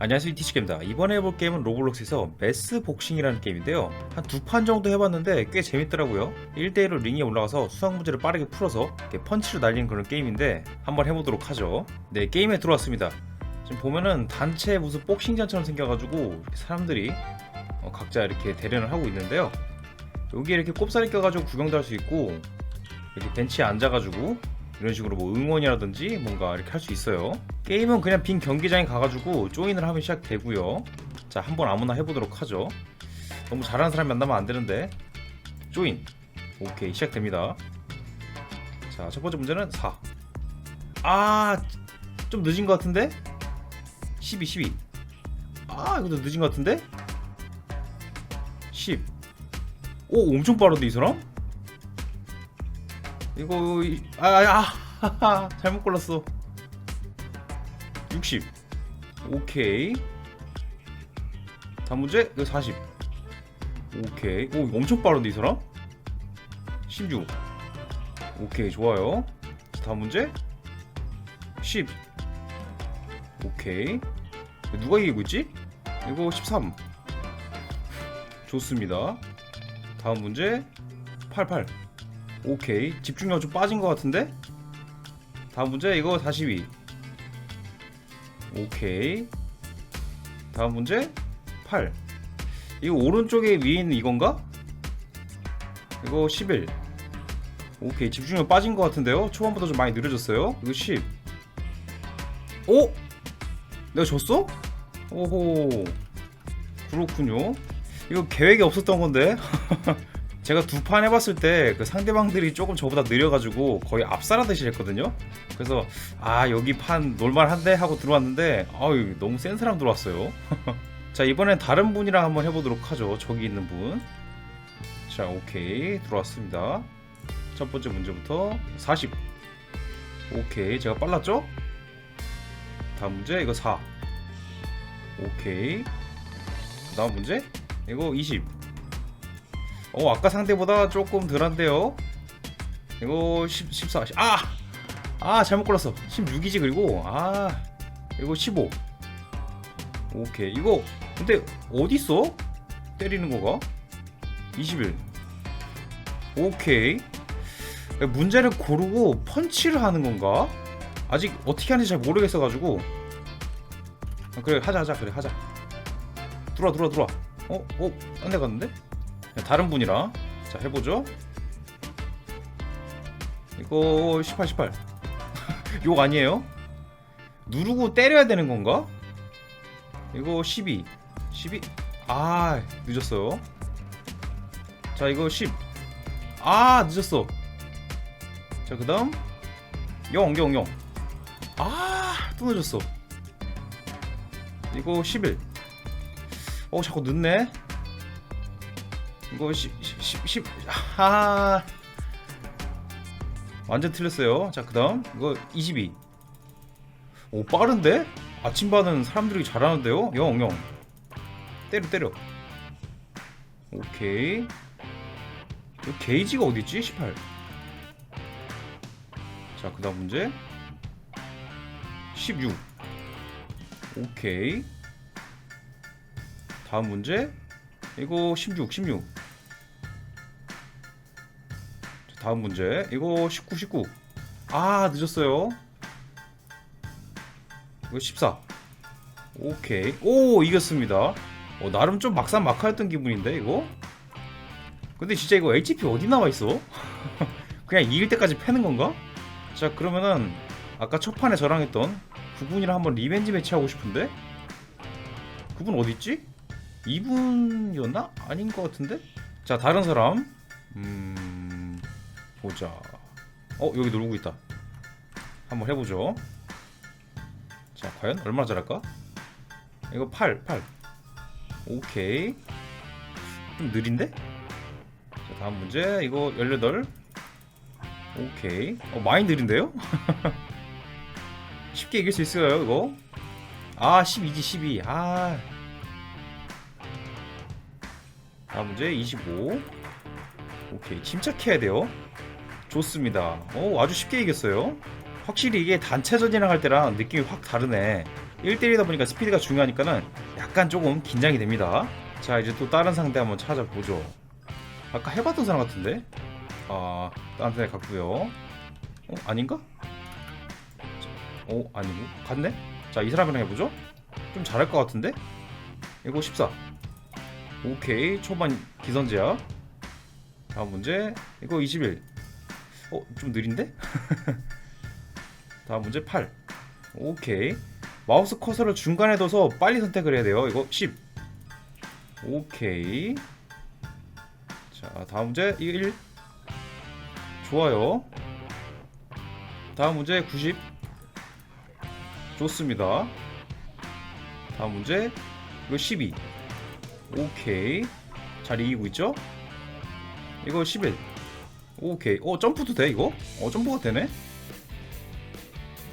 안녕하세요 티치게입니다. 이번에 해볼 게임은 로블록스에서 메스 복싱이라는 게임인데요. 한 두 판 정도 해봤는데 꽤 재밌더라고요. 1대1로 링에 올라가서 수상 문제를 빠르게 풀어서 펀치를 날리는 그런 게임인데 한번 해보도록 하죠. 네 게임에 들어왔습니다. 지금 보면은 단체 무슨 복싱장처럼 생겨가지고 사람들이 어, 각자 이렇게 대련을 하고 있는데요. 여기에 이렇게 꼽사리 껴가지고 구경도 할 수 있고 이렇게 벤치에 앉아가지고 이런 식으로 뭐 응원이라든지 뭔가 이렇게 할 수 있어요. 게임은 그냥 빈 경기장에 가가지고 조인을 하면 시작되고요. 자, 한번 아무나 해보도록 하죠. 너무 잘하는 사람 만나면 안 되는데. 조인. 오케이, 시작됩니다. 자, 첫 번째 문제는 4. 아, 좀 늦은 것 같은데? 12, 12. 아, 이것도 늦은 것 같은데? 10. 오, 엄청 빠른데, 이 사람? 이거 이- 아, 아, 아 잘못 골랐어. 60. 오케이. 다음 문제 이거 40. 오케이. 오 엄청 빠른데 이 사람? 16. 오케이 좋아요. 자, 다음 문제 10. 오케이. 누가 이기고 있지? 이거 13. 좋습니다. 다음 문제 88. 오케이. 집중력 좀 빠진 것 같은데? 다음 문제 이거 42 오케이. 다음 문제 8 이거 오른쪽에 위에 있는 이건가? 이거 11 오케이. 집중력 빠진 것 같은데요? 초반보다 좀 많이 느려졌어요. 이거 10 오? 내가 졌어? 오호. 그렇군요. 이거 계획이 없었던 건데 제가 두 판 해봤을 때 그 상대방들이 조금 저보다 느려가지고 거의 압살하듯이 했거든요. 그래서 아 여기 판 놀만한데 하고 들어왔는데 아유 너무 센 사람 들어왔어요. 자 이번엔 다른 분이랑 한번 해보도록 하죠. 저기 있는 분. 자 오케이 들어왔습니다. 첫 번째 문제부터 40. 오케이 제가 빨랐죠? 다음 문제 이거 4. 오케이. 다음 문제 이거 20. 어 아까 상대보다 조금 덜한데요 이거 10, 14 아! 아 잘못 골랐어 16이지 그리고 아 이거 15 오케이 이거 근데 어딨어? 때리는 거가 21 오케이 문제를 고르고 펀치를 하는 건가? 아직 어떻게 하는지 잘 모르겠어 가지고 아, 그래 하자 하자 그래 하자 들어와 들어와 들어와 어? 어? 딴데 갔는데? 다른 분이랑 자 해보죠. 이거 18 18 욕 아니에요? 누르고 때려야 되는 건가? 이거 12 12 아 늦었어요. 자 이거 10아 늦었어. 자 그 다음. 0 0 0 아또 늦었어. 이거 11 어 자꾸 늦네 이거 10, 10, 10, 아 완전 틀렸어요. 자, 그 다음 이거 22. 오 빠른데? 아침반은 사람들이 잘하는데요? 영, 영. 때려, 때려. 오케이. 이 게이지가 어딨지? 18. 자, 그 다음 문제. 16. 오케이. 다음 문제. 이거 16, 16. 다음 문제. 이거 19, 19. 아, 늦었어요. 이거 14. 오케이. 오, 이겼습니다. 어, 나름 좀 막상 막하였던 기분인데, 이거? 근데 진짜 이거 HP 어디 나와 있어? 그냥 이길 때까지 패는 건가? 자, 그러면은 아까 첫 판에 저랑 했던 그분이랑 한번 리벤지 매치 하고 싶은데? 그분 어디 있지? 이분이었나? 아닌 것 같은데? 자 다른 사람 음 보자. 어 여기 놀고 있다. 한번 해보죠. 자 과연 얼마나 잘할까? 이거 8 8 오케이. 좀 느린데? 자 다음 문제. 이거 18 오케이. 어 많이 느린데요? 쉽게 이길 수 있어요 이거. 아 12지 12 아. 다음 문제 25 오케이. 침착해야 돼요 좋습니다 오 아주 쉽게 이겼어요 확실히 이게 단체전이랑 할 때랑 느낌이 확 다르네 1대1이다 보니까 스피드가 중요하니까는 약간 조금 긴장이 됩니다. 자, 이제 또 다른 상대 한번 찾아보죠. 아까 해봤던 사람 같은데? 아, 다른 데 갔고요. 어, 아닌가? 자, 어, 아니고. 갔네? 자, 이 사람이랑 해보죠. 좀 잘할 것 같은데? 이거 14. 오케이. 초반 기선제야. 다음 문제. 이거 21. 어, 좀 느린데? 다음 문제 8. 오케이. 마우스 커서를 중간에 둬서 빨리 선택을 해야 돼요. 이거 10. 오케이. 자, 다음 문제 이거 1. 좋아요. 다음 문제 90. 좋습니다. 다음 문제 이거 12. 오케이. 잘 이기고 있죠? 이거 11. 오케이. 어, 점프도 돼, 이거? 어, 점프가 되네?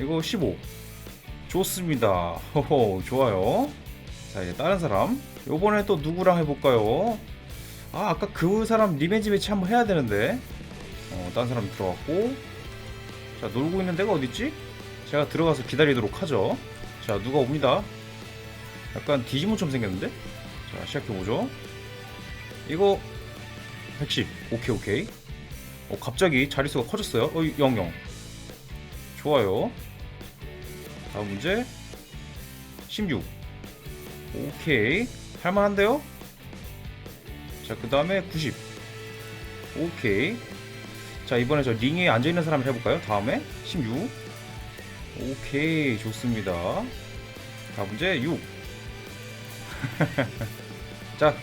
이거 15. 좋습니다. 호호, 좋아요. 자, 이제 다른 사람. 요번에 또 누구랑 해볼까요? 아, 아까 그 사람 리벤지 매치 한번 해야 되는데. 어, 다른 사람 들어갔고. 자, 놀고 있는 데가 어딨지? 제가 들어가서 기다리도록 하죠. 자, 누가 옵니다. 약간 디지몬처럼 생겼는데? 자, 시작해보죠. 이거 110. 오케이, 오케이. 어, 갑자기 자릿수가 커졌어요. 어, 00. 좋아요. 다음 문제. 16. 오케이. 할만한데요? 자, 그 다음에 90. 오케이. 자, 이번에 저 링에 앉아있는 사람을 해볼까요? 다음에 16. 오케이. 좋습니다. 다음 문제 6. 자,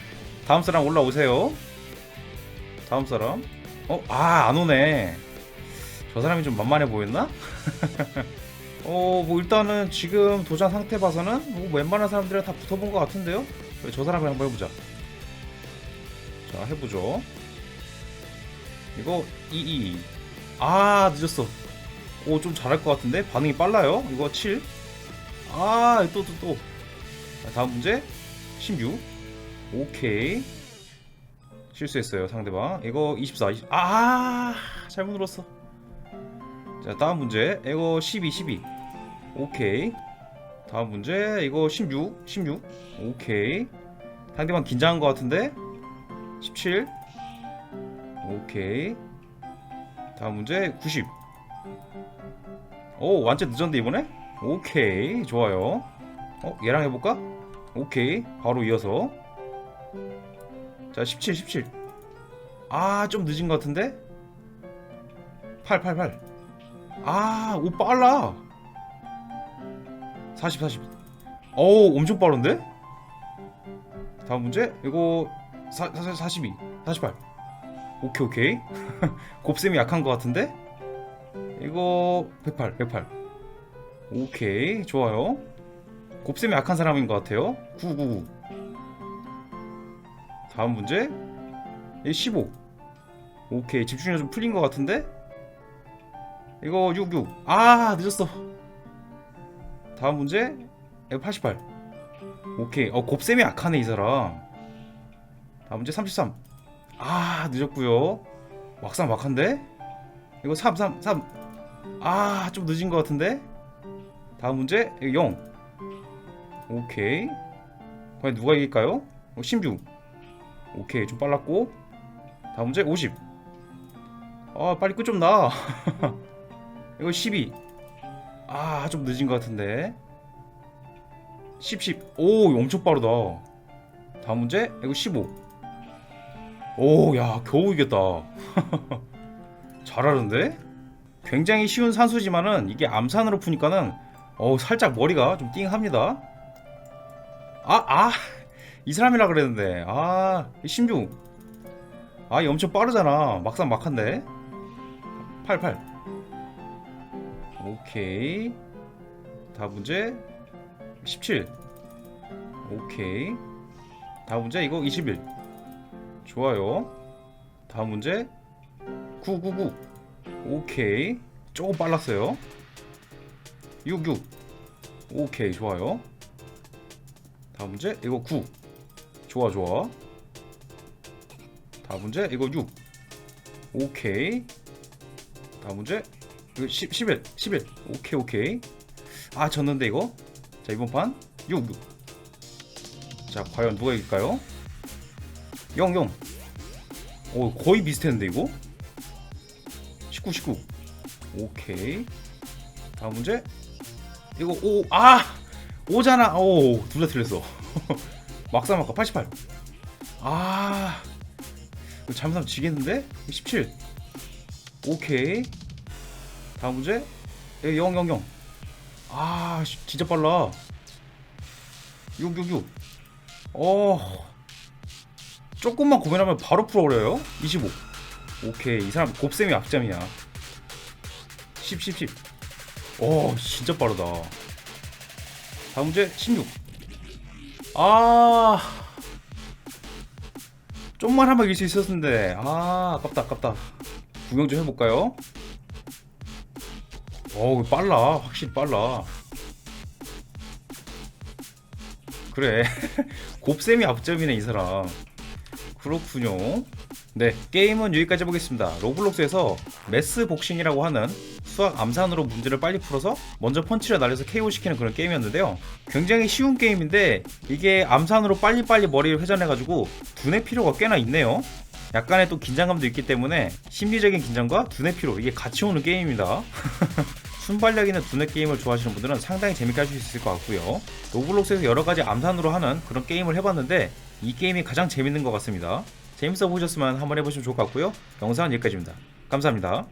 다음 사람 올라오세요. 다음 사람. 어, 아, 안 오네. 저 사람이 좀 만만해 보였나? 어, 뭐 일단은 지금 도장 상태 봐서는 뭐 웬만한 사람들이랑 다 붙어본 것 같은데요? 저 사람을 한번 해보자. 자, 해보죠. 이거 22. 아, 늦었어. 오, 좀 잘할 것 같은데? 반응이 빨라요. 이거 7. 아, 또, 또, 또. 자, 다음 문제. 16. 오케이. 실수했어요, 상대방. 이거 24. 20. 아, 잘못 눌렀어. 자, 다음 문제. 이거 12, 12. 오케이. 다음 문제. 이거 16, 16. 오케이. 상대방 긴장한 것 같은데? 17. 오케이. 다음 문제 90. 오, 완전 늦었는데 이번에? 오케이. 좋아요. 어, 얘랑 해볼까? 오케이. 바로 이어서. 자, 17, 17. 아, 좀 늦은 것 같은데? 8, 8, 8. 아, 오, 빨라. 40, 40. 어우, 엄청 빠른데? 다음 문제? 이거, 사, 사, 42. 48. 오케이, 오케이. 곱셈이 약한 것 같은데? 이거, 108, 108. 오케이, 좋아요. 곱셈이 약한 사람인 것 같아요. 999. 다음 문제. 이 15. 오케이, 집중력 좀 풀린 것 같은데? 이거 66. 아, 늦었어. 다음 문제. 이거 88. 오케이. 어, 곱셈이 약하네, 이 사람. 다음 문제 33. 아, 늦었고요. 막상 막한데? 이거 3, 3, 3. 아, 좀 늦은 것 같은데? 다음 문제. 이거 0. 오케이. 과연 누가 이길까요? 어, 16. 오케이, 좀 빨랐고. 다음 문제 50. 아, 빨리 끝 좀 나. 이거 12. 아, 좀 늦은 것 같은데. 10, 10. 오, 엄청 빠르다. 다음 문제. 이거 15. 오, 야, 겨우 이겼다. 잘하는데? 굉장히 쉬운 산수지만은 이게 암산으로 푸니까는 어 살짝 머리가 좀 띵합니다. 아, 아, 이 사람이라 그랬는데. 아, 16. 아, 이 엄청 빠르잖아. 막상 막한데. 8, 8. 오케이. 다음 문제 17. 오케이. 다음 문제 이거 21. 좋아요. 다음 문제 999. 오케이. 조금 빨랐어요. 66. 오케이, 좋아요. 다음 문제 이거 9. 좋아, 좋아. 다음 문제 이거 6. 오케이. 다음 문제 이거 10, 11. 11. 오케이, 오케이. 아, 졌는데 이거? 자 이번 판 6. 6. 자 과연 누가 이길까요? 0 0. 오 거의 비슷했는데 이거? 19 19. 오케이. 다음 문제. 이거 오 아! 오잖아. 오, 둘 다 틀렸어. 막상 막까 88. 아. 이거 잘못하면 지겠는데? 17. 오케이. 다음 문제. 여기 0 0 0. 아, 씨, 진짜 빨라. 6 6 6. 어. 조금만 고민하면 바로 풀어버려요. 25. 오케이. 이 사람 곱셈이 약점이야. 10 10 10. 오, 진짜 빠르다. 다음 문제 16. 아. 좀만 하면 이길 수 있었는데. 아, 아깝다, 아깝다. 구경 좀 해볼까요? 어우, 빨라. 확실히 빨라. 그래. 곱셈이 앞점이네, 이 사람. 그렇군요. 네, 게임은 여기까지 해보겠습니다. 로블록스에서 매스 복싱이라고 하는 수학 암산으로 문제를 빨리 풀어서 먼저 펀치를 날려서 KO 시키는 그런 게임이었는데요. 굉장히 쉬운 게임인데 이게 암산으로 빨리빨리 머리를 회전해가지고 두뇌 피로가 꽤나 있네요. 약간의 또 긴장감도 있기 때문에 심리적인 긴장과 두뇌 피로 이게 같이 오는 게임입니다. 순발력 있는 두뇌 게임을 좋아하시는 분들은 상당히 재밌게 하실 수 있을 것 같고요. 로블록스에서 여러 가지 암산으로 하는 그런 게임을 해봤는데 이 게임이 가장 재밌는 것 같습니다. 재밌어 보셨으면 한번 해보시면 좋을 것 같고요. 영상은 여기까지입니다. 감사합니다.